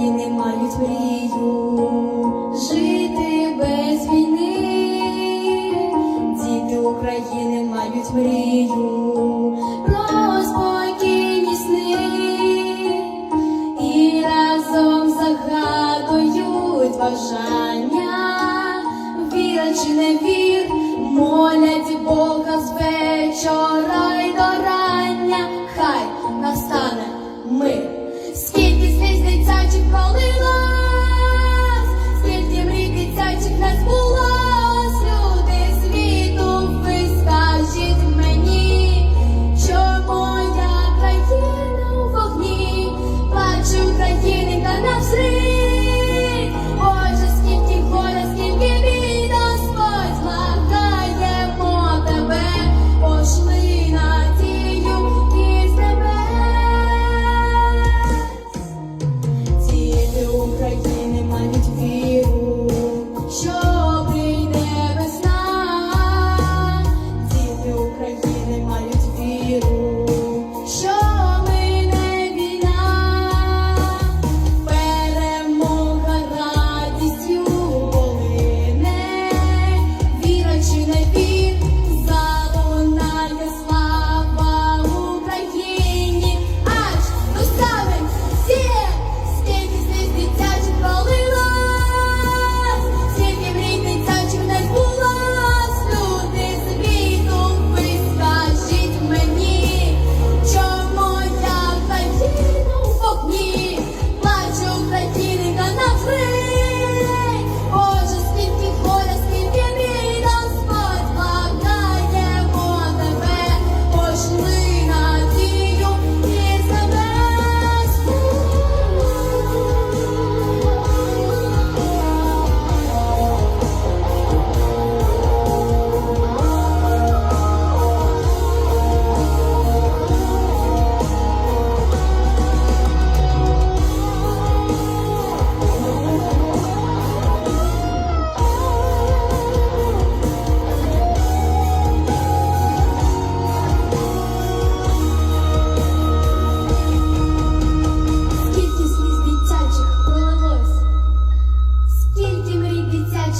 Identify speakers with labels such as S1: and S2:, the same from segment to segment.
S1: Не мають мрію, жити без війни, діти України мають мрію, про спокійні і разом загадують бажання, віра чи не вір, молять Бога з вечора.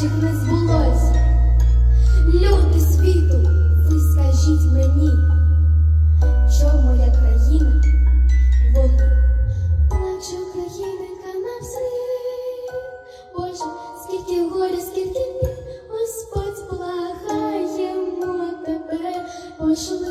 S1: бажаючих не збулося Люди світу, ви скажіть мені, що моя країна вогні, наче Українка навзрив. Боже, скільки горя, скільки бід, Господь благаємо тебе, пошли.